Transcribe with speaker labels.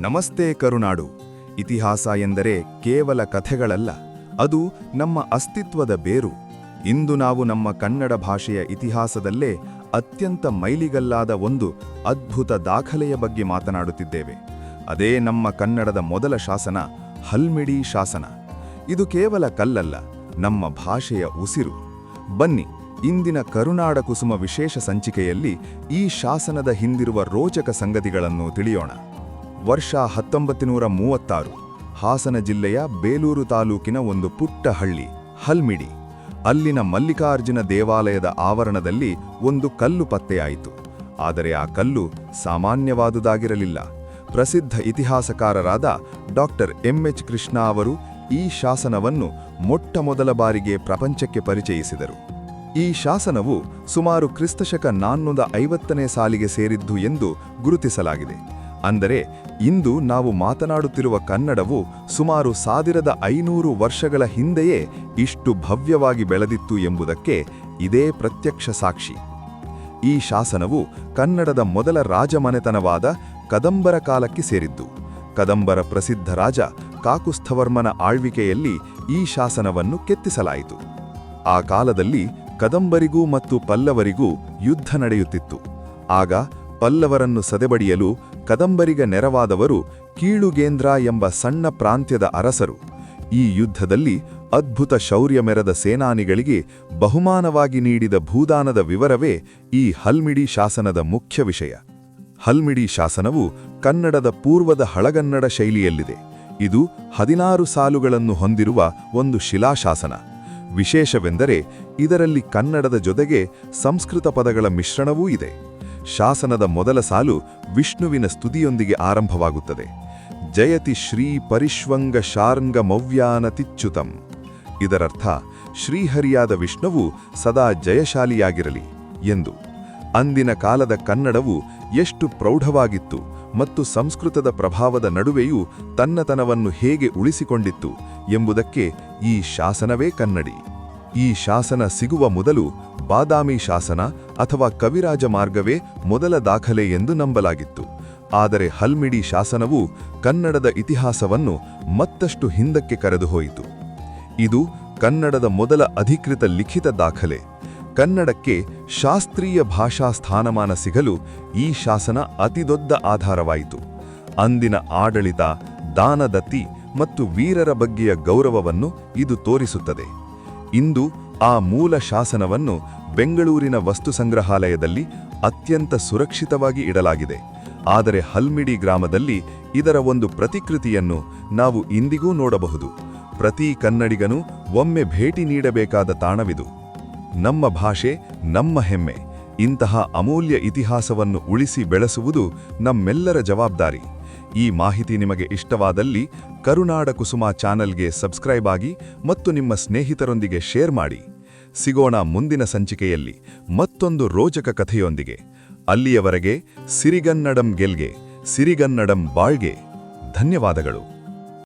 Speaker 1: ನಮಸ್ತೆ ಕರುನಾಡು. ಇತಿಹಾಸ ಎಂದರೆ ಕೇವಲ ಕಥೆಗಳಲ್ಲ, ಅದು ನಮ್ಮ ಅಸ್ತಿತ್ವದ ಬೇರು. ಇಂದು ನಾವು ನಮ್ಮ ಕನ್ನಡ ಭಾಷೆಯ ಇತಿಹಾಸದಲ್ಲೇ ಅತ್ಯಂತ ಮೈಲಿಗಲ್ಲಾದ ಒಂದು ಅದ್ಭುತ ದಾಖಲೆಯ ಬಗ್ಗೆ ಮಾತನಾಡುತ್ತಿದ್ದೇವೆ. ಅದೇ ನಮ್ಮ ಕನ್ನಡದ ಮೊದಲ ಶಾಸನ, ಹಲ್ಮಿಡಿ ಶಾಸನ. ಇದು ಕೇವಲ ಕಲ್ಲಲ್ಲ, ನಮ್ಮ ಭಾಷೆಯ ಉಸಿರು. ಬನ್ನಿ, ಇಂದಿನ ಕರುನಾಡ ಕುಸುಮ ವಿಶೇಷ ಸಂಚಿಕೆಯಲ್ಲಿ ಈ ಶಾಸನದ ಹಿಂದಿರುವ ರೋಚಕ ಸಂಗತಿಗಳನ್ನು ತಿಳಿಯೋಣ. ವರ್ಷ ಹತ್ತೊಂಬತ್ತು ನೂರ ಮೂವತ್ತಾರು, ಹಾಸನ ಜಿಲ್ಲೆಯ ಬೇಲೂರು ತಾಲೂಕಿನ ಒಂದು ಪುಟ್ಟ ಹಳ್ಳಿ, ಹಲ್ಮಿಡಿ. ಅಲ್ಲಿನ ಮಲ್ಲಿಕಾರ್ಜುನ ದೇವಾಲಯದ ಆವರಣದಲ್ಲಿ ಒಂದು ಕಲ್ಲು ಪತ್ತೆಯಾಯಿತು. ಆದರೆ ಆ ಕಲ್ಲು ಸಾಮಾನ್ಯವಾದುದಾಗಿರಲಿಲ್ಲ. ಪ್ರಸಿದ್ಧ ಇತಿಹಾಸಕಾರರಾದ ಡಾಕ್ಟರ್ ಎಂಎಚ್ ಕೃಷ್ಣ ಅವರು ಈ ಶಾಸನವನ್ನು ಮೊಟ್ಟಮೊದಲ ಬಾರಿಗೆ ಪ್ರಪಂಚಕ್ಕೆ ಪರಿಚಯಿಸಿದರು. ಈ ಶಾಸನವು ಸುಮಾರು ಕ್ರಿಸ್ತಶಕ ನಾನ್ನೂರ ಐವತ್ತನೇ ಸಾಲಿಗೆ ಸೇರಿದ್ದು ಎಂದು ಗುರುತಿಸಲಾಗಿದೆ. ಅಂದರೆ ಇಂದು ನಾವು ಮಾತನಾಡುತ್ತಿರುವ ಕನ್ನಡವು ಸುಮಾರು ಸಾವಿರದ ಐನೂರು ವರ್ಷಗಳ ಹಿಂದೆಯೇ ಇಷ್ಟು ಭವ್ಯವಾಗಿ ಬೆಳೆದಿತ್ತು ಎಂಬುದಕ್ಕೆ ಇದೇ ಪ್ರತ್ಯಕ್ಷ ಸಾಕ್ಷಿ. ಈ ಶಾಸನವು ಕನ್ನಡದ ಮೊದಲ ರಾಜಮನೆತನವಾದ ಕದಂಬರ ಕಾಲಕ್ಕೆ ಸೇರಿದ್ದು, ಕದಂಬರ ಪ್ರಸಿದ್ಧ ರಾಜ ಕಾಕುಸ್ಥವರ್ಮನ ಆಳ್ವಿಕೆಯಲ್ಲಿ ಈ ಶಾಸನವನ್ನು ಕೆತ್ತಿಸಲಾಯಿತು. ಆ ಕಾಲದಲ್ಲಿ ಕದಂಬರಿಗೂ ಮತ್ತು ಪಲ್ಲವರಿಗೂ ಯುದ್ಧ ನಡೆಯುತ್ತಿತ್ತು. ಆಗ ಪಲ್ಲವರನ್ನು ಸದೆಬಡಿಯಲು ಕದಂಬರಿಗ ನೆರವಾದವರು ಕೀಳುಗೇಂದ್ರ ಎಂಬ ಸಣ್ಣ ಪ್ರಾಂತ್ಯದ ಅರಸರು. ಈ ಯುದ್ಧದಲ್ಲಿ ಅದ್ಭುತ ಶೌರ್ಯ ಮೆರೆದ ಸೇನಾನಿಗಳಿಗೆ ಬಹುಮಾನವಾಗಿ ನೀಡಿದ ಭೂದಾನದ ವಿವರವೇ ಈ ಹಲ್ಮಿಡಿ ಶಾಸನದ ಮುಖ್ಯ ವಿಷಯ. ಹಲ್ಮಿಡಿ ಶಾಸನವು ಕನ್ನಡದ ಪೂರ್ವದ ಹಳಗನ್ನಡ ಶೈಲಿಯಲ್ಲಿದೆ. ಇದು ಹದಿನಾರು ಸಾಲುಗಳನ್ನು ಹೊಂದಿರುವ ಒಂದು ಶಿಲಾಶಾಸನ. ವಿಶೇಷವೆಂದರೆ ಇದರಲ್ಲಿ ಕನ್ನಡದ ಜೊತೆಗೆ ಸಂಸ್ಕೃತ ಪದಗಳ ಮಿಶ್ರಣವೂ ಇದೆ. ಶಾಸನದ ಮೊದಲ ಸಾಲು ವಿಷ್ಣುವಿನ ಸ್ತುತಿಯೊಂದಿಗೆ ಆರಂಭವಾಗುತ್ತದೆ. ಜಯತಿ ಶ್ರೀ ಪರಿಶ್ವಂಗ ಶಾರ್ಂಗ ಮವ್ಯಾನತಿಚ್ಯುತಂ ಇದರರ್ಥ, ಶ್ರೀಹರಿಯಾದ ವಿಷ್ಣುವು ಸದಾ ಜಯಶಾಲಿಯಾಗಿರಲಿ ಎಂದು. ಅಂದಿನ ಕಾಲದ ಕನ್ನಡವು ಎಷ್ಟು ಪ್ರೌಢವಾಗಿತ್ತು ಮತ್ತು ಸಂಸ್ಕೃತದ ಪ್ರಭಾವದ ನಡುವೆಯೂ ತನ್ನತನವನ್ನು ಹೇಗೆ ಉಳಿಸಿಕೊಂಡಿತ್ತು ಎಂಬುದಕ್ಕೆ ಈ ಶಾಸನವೇ ಕನ್ನಡಿ. ಈ ಶಾಸನ ಸಿಗುವ ಮೊದಲು ಬಾದಾಮಿ ಶಾಸನ ಅಥವಾ ಕವಿರಾಜ ಮಾರ್ಗವೇ ಮೊದಲ ದಾಖಲೆ ಎಂದು ನಂಬಲಾಗಿತ್ತು. ಆದರೆ ಹಲ್ಮಿಡಿ ಶಾಸನವು ಕನ್ನಡದ ಇತಿಹಾಸವನ್ನು ಮತ್ತಷ್ಟು ಹಿಂದಕ್ಕೆ ಕರೆದುಹೋಯಿತು. ಇದು ಕನ್ನಡದ ಮೊದಲ ಅಧಿಕೃತ ಲಿಖಿತ ದಾಖಲೆ. ಕನ್ನಡಕ್ಕೆ ಶಾಸ್ತ್ರೀಯ ಭಾಷಾ ಸ್ಥಾನಮಾನ ಸಿಗಲು ಈ ಶಾಸನ ಅತಿದೊಡ್ಡ ಆಧಾರವಾಯಿತು. ಅಂದಿನ ಆಡಳಿತ, ದಾನದತ್ತಿ ಮತ್ತು ವೀರರ ಬಗ್ಗೆಯ ಗೌರವವನ್ನು ಇದು ತೋರಿಸುತ್ತದೆ. ಇಂದು ಆ ಮೂಲ ಶಾಸನವನ್ನು ಬೆಂಗಳೂರಿನ ವಸ್ತು ಸಂಗ್ರಹಾಲಯದಲ್ಲಿ ಅತ್ಯಂತ ಸುರಕ್ಷಿತವಾಗಿ ಇಡಲಾಗಿದೆ. ಆದರೆ ಹಲ್ಮಿಡಿ ಗ್ರಾಮದಲ್ಲಿ ಇದರ ಒಂದು ಪ್ರತಿಕೃತಿಯನ್ನು ನಾವು ಇಂದಿಗೂ ನೋಡಬಹುದು. ಪ್ರತಿ ಕನ್ನಡಿಗನೂ ಒಮ್ಮೆ ಭೇಟಿ ನೀಡಬೇಕಾದ ತಾಣವಿದು. ನಮ್ಮ ಭಾಷೆ, ನಮ್ಮ ಹೆಮ್ಮೆ. ಇಂತಹ ಅಮೂಲ್ಯ ಇತಿಹಾಸವನ್ನು ಉಳಿಸಿ ಬೆಳೆಸುವುದು ನಮ್ಮೆಲ್ಲರ ಜವಾಬ್ದಾರಿ. ಈ ಮಾಹಿತಿ ನಿಮಗೆ ಇಷ್ಟವಾದಲ್ಲಿ ಕರುನಾಡ ಕುಸುಮ ಚಾನಲ್ಗೆ ಸಬ್ಸ್ಕ್ರೈಬ್ ಆಗಿ ಮತ್ತು ನಿಮ್ಮ ಸ್ನೇಹಿತರೊಂದಿಗೆ ಶೇರ್ ಮಾಡಿ. ಸಿಗೋಣ ಮುಂದಿನ ಸಂಚಿಕೆಯಲ್ಲಿ ಮತ್ತೊಂದು ರೋಚಕ ಕಥೆಯೊಂದಿಗೆ. ಅಲ್ಲಿಯವರೆಗೆ ಸಿರಿಗನ್ನಡಂ ಗೆಲ್ಗೆ, ಸಿರಿಗನ್ನಡಂ ಬಾಳ್ಗೆ. ಧನ್ಯವಾದಗಳು.